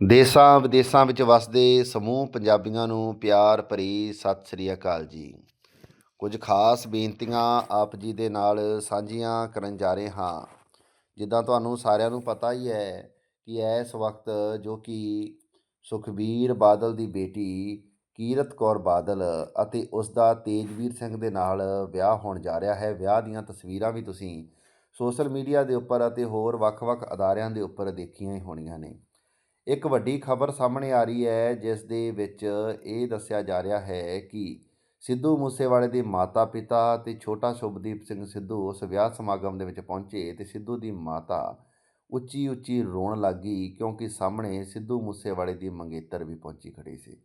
ਦੇਸਾਂ ਵਿਦੇਸਾਂ ਵਿੱਚ ਵਸਦੇ ਸਮੂਹ ਪੰਜਾਬੀਆਂ ਨੂੰ ਪਿਆਰ ਭਰੀ ਸਤਿ ਸ੍ਰੀ ਅਕਾਲ ਜੀ। ਕੁਝ ਖਾਸ ਬੇਨਤੀਆਂ ਆਪ ਜੀ ਦੇ ਨਾਲ ਸਾਂਝੀਆਂ ਕਰਨ ਜਾ ਰਹੇ ਹਾਂ। ਜਿੱਦਾਂ ਤੁਹਾਨੂੰ ਸਾਰਿਆਂ ਨੂੰ ਪਤਾ ਹੀ ਹੈ ਕਿ ਇਸ ਵਕਤ ਜੋ ਕਿ ਸੁਖਬੀਰ ਬਾਦਲ ਦੀ ਬੇਟੀ ਕੀਰਤ ਕੌਰ ਬਾਦਲ ਅਤੇ ਉਸ ਦਾ ਤੇਜਵੀਰ ਸਿੰਘ ਦੇ ਨਾਲ ਵਿਆਹ ਹੋਣ ਜਾ ਰਿਹਾ ਹੈ। ਵਿਆਹ ਦੀਆਂ ਤਸਵੀਰਾਂ ਵੀ ਤੁਸੀਂ ਸੋਸ਼ਲ ਮੀਡੀਆ ਦੇ ਉੱਪਰ ਅਤੇ ਹੋਰ ਵੱਖ-ਵੱਖ ਅਦਾਰਿਆਂ ਦੇ ਉੱਪਰ ਦੇਖੀਆਂ ਹੀ ਹੋਣੀਆਂ ਨੇ। ਇੱਕ ਵੱਡੀ ਖਬਰ ਸਾਹਮਣੇ ਆ ਰਹੀ ਹੈ, ਜਿਸ ਦੇ ਵਿੱਚ ਇਹ ਦੱਸਿਆ ਜਾ ਰਿਹਾ ਹੈ ਕਿ ਸਿੱਧੂ ਮੂਸੇਵਾਲੇ ਦੇ ਮਾਤਾ-ਪਿਤਾ ਤੇ ਛੋਟਾ ਸ਼ੁਭਦੀਪ ਸਿੰਘ ਸਿੱਧੂ ਉਸ ਵਿਆਹ ਸਮਾਗਮ ਦੇ ਵਿੱਚ ਪਹੁੰਚੇ ਤੇ ਸਿੱਧੂ ਦੀ ਮਾਤਾ ਉੱਚੀ ਉੱਚੀ ਰੋਣ ਲੱਗੀ ਕਿਉਂਕਿ ਸਾਹਮਣੇ ਸਿੱਧੂ ਮੂਸੇਵਾਲੇ ਦੀ ਮੰਗੇਤਰ ਵੀ ਪਹੁੰਚੀ ਖੜੀ ਸੀ।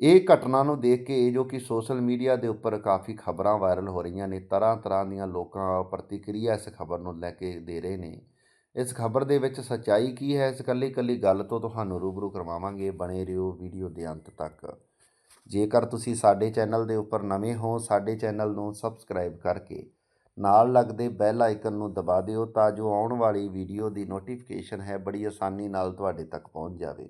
ਇਹ ਘਟਨਾ ਨੂੰ ਦੇਖ ਕੇ ਜੋ ਕਿ ਸੋਸ਼ਲ ਮੀਡੀਆ ਦੇ ਉੱਪਰ ਕਾਫੀ ਖਬਰਾਂ ਵਾਇਰਲ ਹੋ ਰਹੀਆਂ ਨੇ ਤਰ੍ਹਾਂ ਤਰ੍ਹਾਂ ਦੀਆਂ ਲੋਕਾਂ ਪ੍ਰਤੀਕਿਰਿਆ ਇਸ ਖਬਰ ਨੂੰ ਲੈ ਕੇ ਦੇ ਰਹੇ ਨੇ। ਇਸ ਖਬਰ ਦੇ ਵਿੱਚ ਸੱਚਾਈ ਕੀ ਹੈ? ਇਸ ਇਕੱਲੀ ਇਕੱਲੀ ਗੱਲ ਤੋਂ ਤੁਹਾਨੂੰ ਰੂਬਰੂ ਕਰਵਾਵਾਂਗੇ ਬਣੇ ਰਹੋ ਵੀਡੀਓ ਦੇ ਅੰਤ ਤੱਕ। ਜੇਕਰ ਤੁਸੀਂ ਸਾਡੇ ਚੈਨਲ ਦੇ ਉੱਪਰ ਨਵੇਂ ਹੋ, ਸਾਡੇ ਚੈਨਲ ਨੂੰ ਸਬਸਕ੍ਰਾਈਬ ਕਰਕੇ ਨਾਲ ਲੱਗਦੇ ਬੈਲ ਆਈਕਨ ਨੂੰ ਦਬਾ ਦਿਓ ਤਾਂ ਜੋ ਆਉਣ ਵਾਲੀ ਵੀਡੀਓ ਦੀ ਨੋਟੀਫਿਕੇਸ਼ਨ ਹੈ ਬੜੀ ਆਸਾਨੀ ਨਾਲ ਤੁਹਾਡੇ ਤੱਕ ਪਹੁੰਚ ਜਾਵੇ।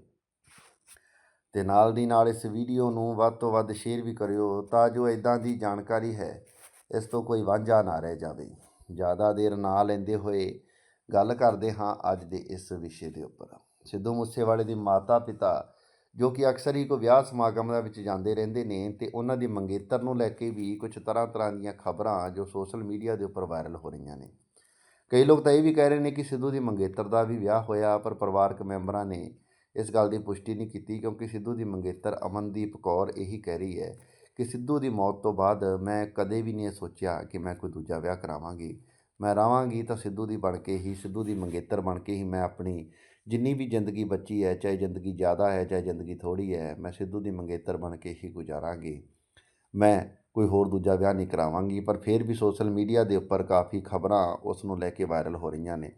ਤੇ ਨਾਲ ਦੀ ਨਾਲ ਇਸ ਵੀਡੀਓ ਨੂੰ ਵੱਧ ਤੋਂ ਵੱਧ ਸ਼ੇਅਰ ਵੀ ਕਰਿਓ ਤਾਂ ਜੋ ਇਦਾਂ ਦੀ ਜਾਣਕਾਰੀ ਹੈ, ਇਸ ਤੋਂ ਕੋਈ ਵਾਂਝਾ ਨਾ ਰਹਿ ਜਾਵੇ। ਜ਼ਿਆਦਾ ਦੇਰ ਨਾ ਲੈਂਦੇ ਹੋਏ ਗੱਲ ਕਰਦੇ ਹਾਂ ਅੱਜ ਦੇ ਇਸ ਵਿਸ਼ੇ ਦੇ ਉੱਪਰ। ਸਿੱਧੂ ਮੂਸੇਵਾਲੇ ਦੀ ਮਾਤਾ ਪਿਤਾ, ਜੋ ਕਿ ਅਕਸਰ ਹੀ ਕੋਈ ਵਿਆਹ ਸਮਾਗਮ ਦੇ ਵਿੱਚ ਜਾਂਦੇ ਰਹਿੰਦੇ ਨੇ ਤੇ ਉਹਨਾਂ ਦੀ ਮੰਗੇਤਰ ਨੂੰ ਲੈ ਕੇ ਵੀ ਕੁਝ ਤਰ੍ਹਾਂ ਤਰ੍ਹਾਂ ਦੀਆਂ ਖਬਰਾਂ ਜੋ ਸੋਸ਼ਲ ਮੀਡੀਆ ਦੇ ਉੱਪਰ ਵਾਇਰਲ ਹੋ ਰਹੀਆਂ ਨੇ। ਕਈ ਲੋਕ ਤਾਂ ਇਹ ਵੀ ਕਹਿ ਰਹੇ ਨੇ ਕਿ ਸਿੱਧੂ ਦੀ ਮੰਗੇਤਰ ਦਾ ਵੀ ਵਿਆਹ ਹੋਇਆ, ਪਰ ਪਰਿਵਾਰਕ ਮੈਂਬਰਾਂ ਨੇ ਇਸ ਗੱਲ ਦੀ ਪੁਸ਼ਟੀ ਨਹੀਂ ਕੀਤੀ ਕਿਉਂਕਿ ਸਿੱਧੂ ਦੀ ਮੰਗੇਤਰ ਅਮਨਦੀਪ ਕੌਰ ਇਹੀ ਕਹਿ ਰਹੀ ਹੈ ਕਿ ਸਿੱਧੂ ਦੀ ਮੌਤ ਤੋਂ ਬਾਅਦ ਮੈਂ ਕਦੇ ਵੀ ਨਹੀਂ ਸੋਚਿਆ ਕਿ ਮੈਂ ਕੋਈ ਦੂਜਾ ਵਿਆਹ ਕਰਾਵਾਂਗੀ। ਮੈਂ ਰਵਾਂਗੀ ਤਾਂ ਸਿੱਧੂ ਦੀ ਬਣ ਕੇ ਹੀ, ਸਿੱਧੂ ਦੀ ਮੰਗੇਤਰ ਬਣ ਕੇ ਹੀ ਮੈਂ ਆਪਣੀ ਜਿੰਨੀ ਵੀ ਜ਼ਿੰਦਗੀ ਬਚੀ ਹੈ, ਚਾਹੇ ਜ਼ਿੰਦਗੀ ਜ਼ਿਆਦਾ ਹੈ, ਚਾਹੇ ਜ਼ਿੰਦਗੀ ਥੋੜੀ ਹੈ, ਮੈਂ ਸਿੱਧੂ ਦੀ ਮੰਗੇਤਰ ਬਣ ਕੇ ਹੀ ਗੁਜ਼ਾਰਾਂਗੀ। ਮੈਂ ਕੋਈ ਹੋਰ ਦੂਜਾ ਵਿਆਹ ਨਹੀਂ ਕਰਾਵਾਂਗੀ, ਪਰ ਫਿਰ ਵੀ ਸੋਸ਼ਲ ਮੀਡੀਆ ਦੇ ਉੱਪਰ ਕਾਫੀ ਖਬਰਾਂ ਉਸ ਨੂੰ ਲੈ ਕੇ ਵਾਇਰਲ ਹੋ ਰਹੀਆਂ ਨੇ।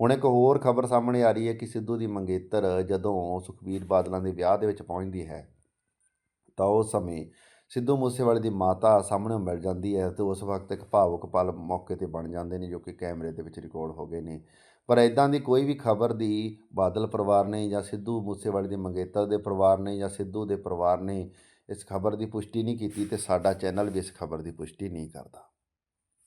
ਹੁਣ ਇੱਕ ਹੋਰ ਖਬਰ ਸਾਹਮਣੇ ਆ ਰਹੀ ਹੈ ਕਿ ਸਿੱਧੂ ਦੀ ਮੰਗੇਤਰ ਜਦੋਂ ਸੁਖਬੀਰ ਬਾਦਲਾਂ ਦੇ ਵਿਆਹ ਦੇ ਵਿੱਚ ਪਹੁੰਚਦੀ ਹੈ, ਤਾਂ ਉਸ ਸਮੇਂ ਸਿੱਧੂ ਮੂਸੇਵਾਲੇ ਦੀ ਮਾਤਾ ਸਾਹਮਣੇ ਮਿਲ ਜਾਂਦੀ ਹੈ ਤੇ ਉਸ ਵਕਤ ਇੱਕ ਭਾਵੁਕ ਪਲ ਮੌਕੇ ਤੇ ਬਣ ਜਾਂਦੇ ਨੇ ਜੋ ਕਿ ਕੈਮਰੇ ਦੇ ਵਿੱਚ ਰਿਕਾਰਡ ਹੋ ਗਏ ਨੇ। ਪਰ ਇਦਾਂ ਦੀ ਕੋਈ ਵੀ ਖਬਰ ਦੀ ਬਾਦਲ ਪਰਿਵਾਰ ਨੇ ਜਾਂ ਸਿੱਧੂ ਮੂਸੇਵਾਲੇ ਦੇ ਮੰਗੇਤਰ ਦੇ ਪਰਿਵਾਰ ਨੇ ਜਾਂ ਸਿੱਧੂ ਦੇ ਪਰਿਵਾਰ ਨੇ ਇਸ ਖਬਰ ਦੀ ਪੁਸ਼ਟੀ ਨਹੀਂ ਕੀਤੀ ਤੇ ਸਾਡਾ ਚੈਨਲ ਵੀ ਇਸ ਖਬਰ ਦੀ ਪੁਸ਼ਟੀ ਨਹੀਂ ਕਰਦਾ।